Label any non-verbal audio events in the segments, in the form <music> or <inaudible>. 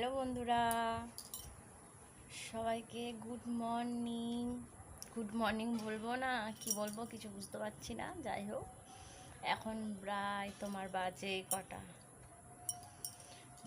Hello বন্ধুরা, সবাইকে good morning good morning বলব না, কি বলব কিছু বুঝতে পারছি না, যাই হোক। এখন প্রায় তোমার বাজে কটা?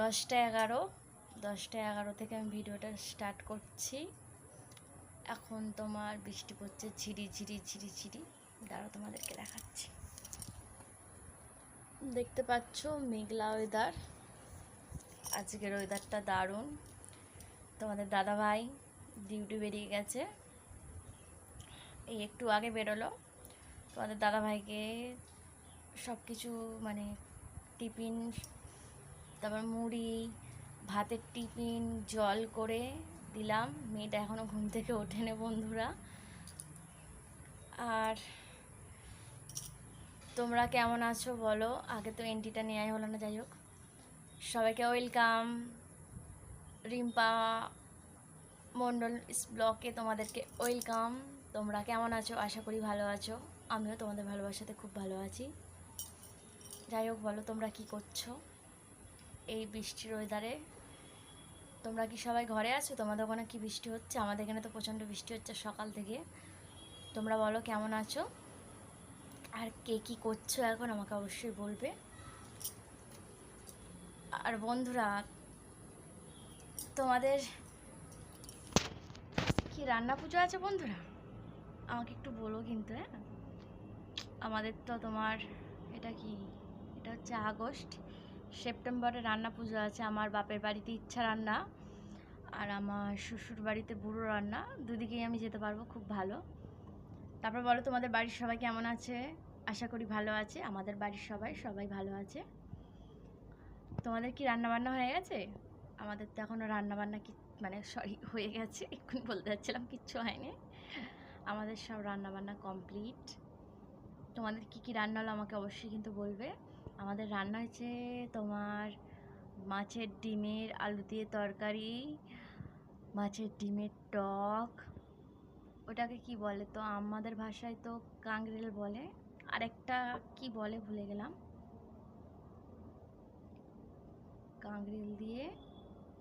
দশটা এগারো দশটা এগারো থেকে আমি ভিডিওটা স্টার্ট করছি। এখন তোমার বৃষ্টি পড়ছে, ঝিরি ঝিরি ঝিরি ঝিরি। দাঁড়াও তোমাদেরকে দেখাচ্ছি। দেখতে পাচ্ছ মেঘলা ওয়েদার আজকের ওয়েদারটা দারুণ। তোমাদের দাদা ভাই ডিউটি বেরিয়ে গেছে। এই একটু আগে বেরোলো। তোমাদের দাদা ভাইকে সব কিছু মানে টিফিন, তারপর মুড়ি, ভাতের টিফিন, জল করে দিলাম। মেয়েটা এখনও ঘুম থেকে ওঠেনি বন্ধুরা। আর তোমরা কেমন আছো বলো? আগে তো এন্ট্রিটা নেওয়াই হলো না, যাই হোক। সবাইকে ওয়েলকাম। রিম্পা মণ্ডল ব্লকে তোমাদেরকে ওয়েলকাম। তোমরা কেমন আছো? আশা করি ভালো আছো। আমিও তোমাদের ভালোবাসাতে খুব ভালো আছি। যাই হোক, বলো তোমরা কি করছ এই বৃষ্টির ওয়েদারে তোমরা কি সবাই ঘরে আছো? তোমাদের ওখানে কি বৃষ্টি হচ্ছে? আমাদের এখানে তো প্রচণ্ড বৃষ্টি হচ্ছে সকাল থেকে। তোমরা বলো কেমন আছো? আর কে কী করছ এখন আমাকে অবশ্যই বলবে। আর বন্ধুরা, তোমাদের কি রান্না পুজো আছে বন্ধুরা? আমাকে একটু বলো কিন্তু হ্যাঁ? আমাদের তো তোমার, এটা কি? এটা হচ্ছে আগস্ট, সেপ্টেম্বরে রান্না পুজো আছে, আমার বাপের বাড়িতে ইচ্ছা রান্না, আর আমার শ্বশুর বাড়িতে বুড়ো রান্না, দুদিকেই আমি যেতে পারব, খুব ভালো। তারপর বলো তোমাদের বাড়ির সবাই কেমন আছে? আশা করি ভালো আছে, আমাদের বাড়ির সবাই সবাই ভালো আছে। তোমাদের কি রান্না বান্না হয়ে গেছে? আমাদের তো এখনও রান্না বান্না কি মানে সরি, হয়ে গেছে। এক্ষুনি বলতে যাচ্ছিলাম কিচ্ছু হয়নি। আমাদের সব রান্না বান্না কমপ্লিট। তোমাদের কি কি রান্না হলো আমাকে অবশ্যই কিন্তু বলবে। আমাদের রান্না হয়েছে তোমার মাছের ডিমের আলু দিয়ে তরকারি, মাছের ডিমের টক। ওটাকে কি বলে তো? আমাদের ভাষায় তো কাংরেল বলে। আরেকটা কি বলে ভুলে গেলাম। কাঁকরেল দিয়ে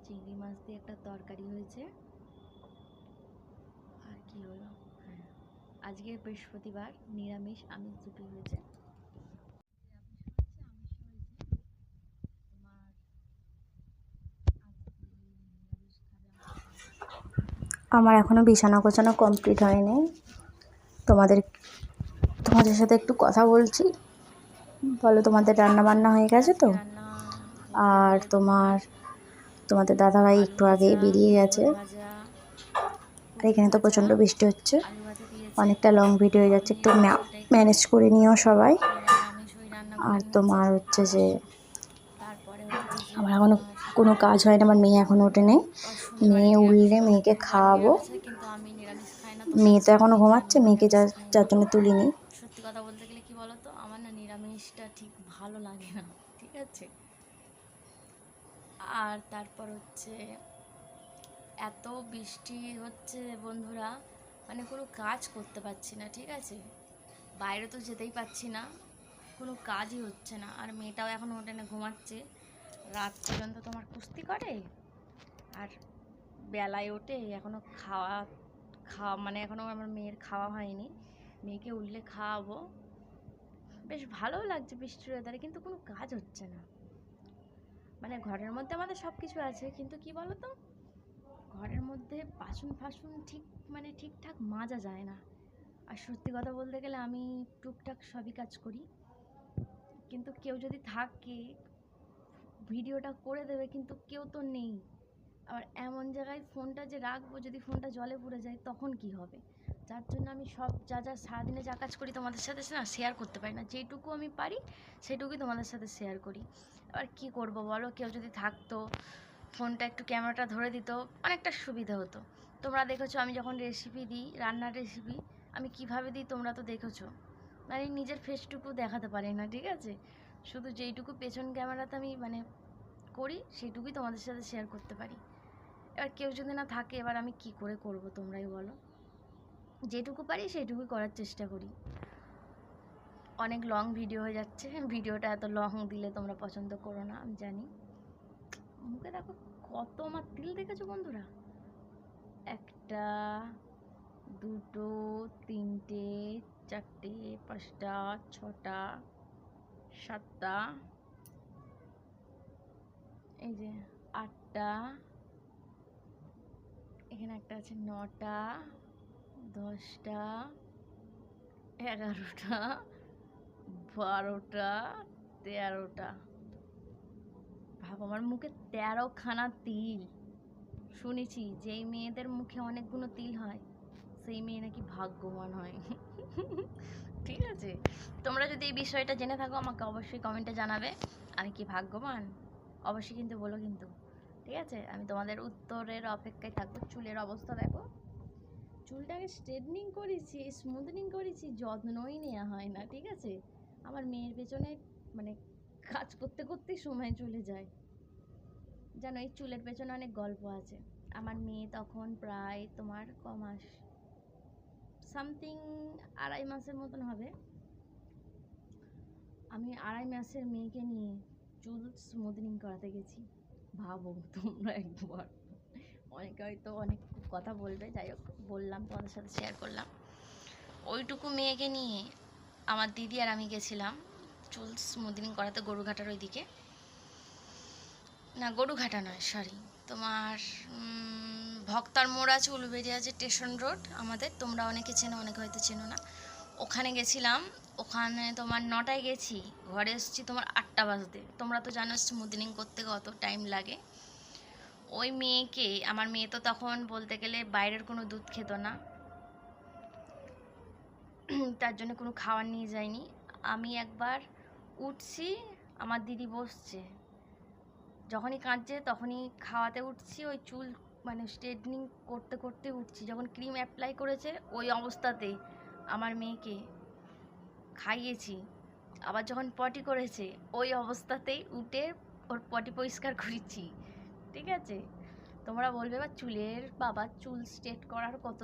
চিংড়ি মাছ দিয়ে একটা তরকারি হয়েছে। আর কি হলো? হ্যাঁ আজকে বৃহস্পতিবার, নিরামিষ আমিষ দুটোই হয়েছে। আমার এখনও বিছানা গোছানো কমপ্লিট হয়নি। তোমাদের তোমাদের সাথে একটু কথা বলছি। বলো, তোমাদের রান্না বান্না হয়ে গেছে তো? আর তোমার, তোমাদের দাদাভাই একটু আগে বেরিয়ে গেছে। আর এখানে তো প্রচণ্ড বৃষ্টি হচ্ছে। অনেকটা লং ভিডিও হয়ে যাচ্ছে। একটু ম্যানেজ করে নিও সবাই। আর তোমার হচ্ছে যে, আমার এখনও কোনো কাজ হয় না আমার মেয়ে এখনও ওঠে নেই। মেয়ে উঠলে মেয়েকে খাওয়াবো। মেয়ে তো এখনও ঘুমাচ্ছে, মেয়েকে যা যার জন্য তুলিনি। সত্যি কথা বলতে গেলে কি বলতো? আমার না নিরামিষটা ঠিক ভালো লাগে না। ঠিক আছে? আর তারপর হচ্ছে এত বৃষ্টি হচ্ছে বন্ধুরা মানে কোনো কাজ করতে পারছি না, ঠিক আছে? বাইরে তো যেতেই পারছি না, কোনো কাজই হচ্ছে না। আর মেয়েটাও এখন ওঠে না, ঘুমাচ্ছে। রাত পর্যন্ত তোমার কুস্তি করে, আর বেলায় ওঠে এখনও খাওয়া খাওয়া মানে এখনও আমার মেয়ের খাওয়া হয়নি। মেয়েকে উঠলে খাওয়াবো। বেশ ভালোও লাগছে বৃষ্টির ওয়েদারে কিন্তু কোনো কাজ হচ্ছে না। মানে ঘরের মধ্যে আমাদের সব কিছু আছে, কিন্তু কি বলো তো ঘরের মধ্যে বাসন ফাসন ঠিক মানে ঠিকঠাক মাজা যায় না। আর সত্যি কথা বলতে গেলে আমি টুকটাক সবই কাজ করি। কিন্তু কেউ যদি থাকে, ভিডিওটা করে দেবে, কিন্তু কেউ তো নেই। আবার এমন জায়গায় ফোনটা যে রাখব, যদি ফোনটা জলে পড়ে যায়, তখন কি হবে? যার জন্য আমি সব যা যা সারাদিনে যা কাজ করি তোমাদের সাথে না শেয়ার করতে পারি না। যেটুকু আমি পারি, সেটুকুই তোমাদের সাথে শেয়ার করি। এবার কি করব বলো? কেউ যদি থাকতো, ফোনটা একটু ক্যামেরাটা ধরে দিত, অনেকটা সুবিধা হতো। তোমরা দেখেছ আমি যখন রেসিপি দিই, রান্নার রেসিপি আমি কীভাবে দিই তোমরা তো দেখেছ। মানে নিজের ফেসটুকু দেখাতে পারি না, ঠিক আছে? শুধু যেইটুকু পেছন ক্যামেরাতে আমি মানে করি, সেইটুকুই তোমাদের সাথে শেয়ার করতে পারি। এবার কেউ যদি না থাকে, এবার আমি কি করে করব তোমরাই বলো? যেটুকু পারি সেইটুকুই করার চেষ্টা করি। অনেক লং ভিডিও হয়ে যাচ্ছে। ভিডিওটা এত লং দিলে তোমরা পছন্দ করো না, আমি জানি। মুখে দেখো কত আমার তিল দেখেছ বন্ধুরা? একটা, দুটো, তিনটে, চারটে, পাঁচটা, ছটা, সাতটা, এই যে আটটা, এখানে একটা আছে নটা দশটা, এগারোটা, বারোটা, তেরোটা। ভাব, আমার মুখে তেরোখানা তিল। শুনেছি, যেই মেয়েদের মুখে অনেকগুলো তিল হয়, সেই মেয়ে নাকি ভাগ্যবান হয়। ঠিক আছে, তোমরা যদি এই বিষয়টা জেনে থাকো, আমাকে অবশ্যই কমেন্টে জানাবে, আমি কি ভাগ্যবান? অবশ্যই কিন্তু বলো কিন্তু। ঠিক আছে, আমি তোমাদের উত্তরের অপেক্ষায় থাকব, চুলের অবস্থা দেখো। চুলটাকে স্ট্রেটনিং করেছি স্মুথনিং করেছি, যত্নই নেওয়া হয় না, ঠিক আছে? আমার মেয়ের পেছনে মানে কাজ করতে করতেই সময় চলে যায়। জানো এই চুলের পেছনে অনেক গল্প আছে। আমার মেয়ে তখন প্রায় তোমার ক মাস? সামথিং আড়াই মাসের মতন হবে। আমি আড়াই মাসের মেয়েকে নিয়ে চুল স্মুথনিং করাতে গেছি। ভাবো তোমরা একবার। অনেকে হয়তো অনেক কথা বলবে, যাই হোক, বললাম, তোমাদের সাথে শেয়ার করলাম। ওইটুকু মেয়েকে নিয়ে আমার দিদি আর আমি গেছিলাম চুল স্মুথনিং করাতে গরুঘাটার ওইদিকে। না, গরুঘাটা নয় সরি তোমার ভক্তার মোড় আছে উলুবেড়িয়া যে স্টেশন রোড আমাদের। তোমরা অনেকে চেনো, অনেকে হয়তো চেনো না। ওখানে গেছিলাম, ওখানে তোমার নটায় গেছি, ঘরে এসেছি তোমার আটটা বাজতে। তোমরা তো জানো স্মুথনিং করতে কত টাইম লাগে। ওই মেয়েকে, আমার মেয়ে তো তখন বলতে গেলে বাইরের কোনো দুধ খেত না। <clears throat> তার জন্য কোনো খাবার নিয়ে যায়নি। আমি একবার উঠছি, আমার দিদি বসছে। যখনই কাঁদছে তখনই খাওয়াতে উঠছি, ওই চুল মানে স্ট্রেটনিং করতে করতে উঠছি। যখন ক্রিম অ্যাপ্লাই করেছে ওই অবস্থাতে আমার মেয়েকে খাইয়েছি। আবার যখন পটি করেছে ওই অবস্থাতেই উঠে ওর পটি পরিষ্কার করেছি। ঠিক আছে? তোমরা বলবে বা চুলের বাবা চুল স্ট্রেট করার কত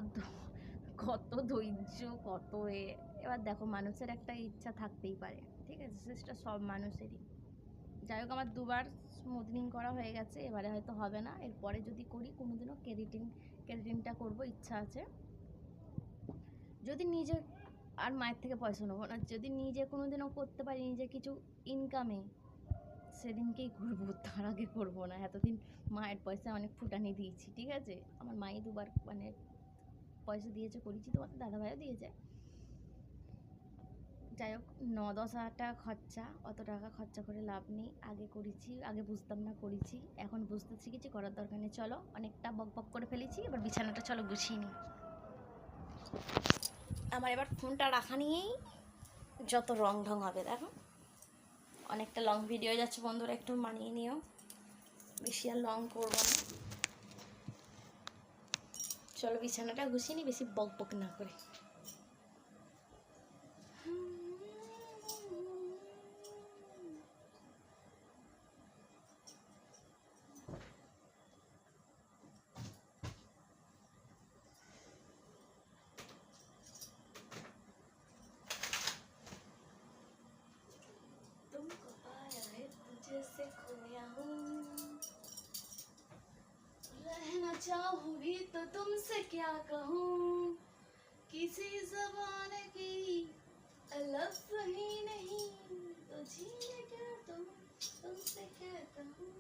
কত ধৈর্য, কত এ। এবার দেখো, মানুষের একটা ইচ্ছা থাকতেই পারে, ঠিক আছে? সেটা সব মানুষেরই। যাই হোক, আমার দুবার স্মুথনিং করা হয়ে গেছে, এবারে হয়তো হবে না। এরপরে যদি করি, কোনোদিনও কেরিটিন কেরিটিনটা করব, ইচ্ছা আছে। যদি নিজে আর মায়ের থেকে পয়সা নেব না, যদি নিজে কোনোদিনও করতে পারি নিজে কিছু ইনকামে সেদিনকেই করব তার আগে করব না। এতদিন মায়ের পয়সা অনেক ফুটানি দিয়েছি, ঠিক আছে? আমার মাই দুবার মানে পয়সা দিয়েছে, করেছি তোমার দাদাভাইও দিয়েছে। যাই হোক, ন দশ হাজার টাকা খরচা, অত টাকা খরচা করে লাভ নেই। আগে করেছি, আগে বুঝতাম না করেছি, এখন বুঝতে শিখেছি, করার দরকার নেই। চলো, অনেকটা বক বক করে ফেলেছি, এবার বিছানাটা চলো গুছিয়ে নিই। আমার এবার ফোনটা রাখা নিয়েই যত রং ঢং হবে, দেখো। অনেকটা লং ভিডিও যাচ্ছে বন্ধুরা, একটু মানিয়ে নিও। বেশি আর লং করব না। চলো বিছানাটা ঘুষিয়ে নি, বেশি বক বক না করে। रहना चाहूँ भी तो तुमसे क्या कहूँ? किसी जबान की लफ्ज ही नहीं। तो झीले क्या तुम? तुमसे क्या कहूँ?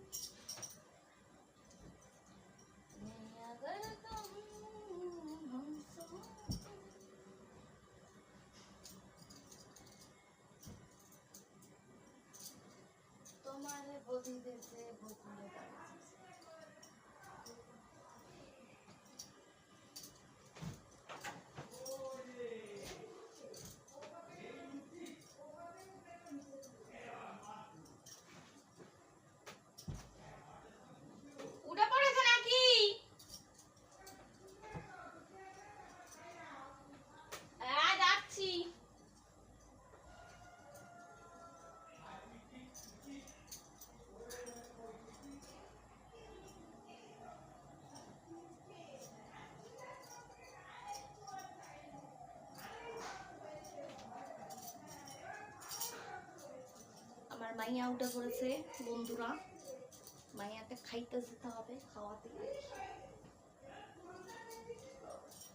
আমার মাইয়া উঠে পড়েছে বন্ধুরা মাইয়াকে খাইতে যেতে হবে খাওয়াতে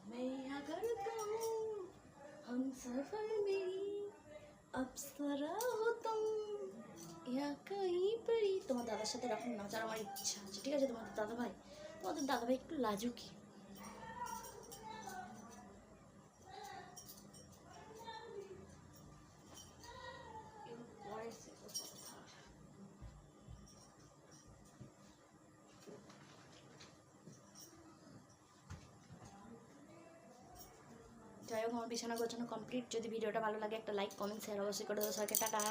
मैं यहाँ करता हूँ हम सफर में अप्सरा हो तुम या कहीं पर ही তোমার দাদার সাথে এরকম নাচার আমার ইচ্ছা আছে ঠিক আছে তোমাদের দাদা ভাই তোমাদের দাদা ভাই একটু লাজুকি আমার বিছানা গোছানো কমপ্লিট যদি ভিডিওটা ভালো লাগে, একটা লাইক কমেন্ট শেয়ার অবশ্যই করে দেবো সবাইকে। টাটা।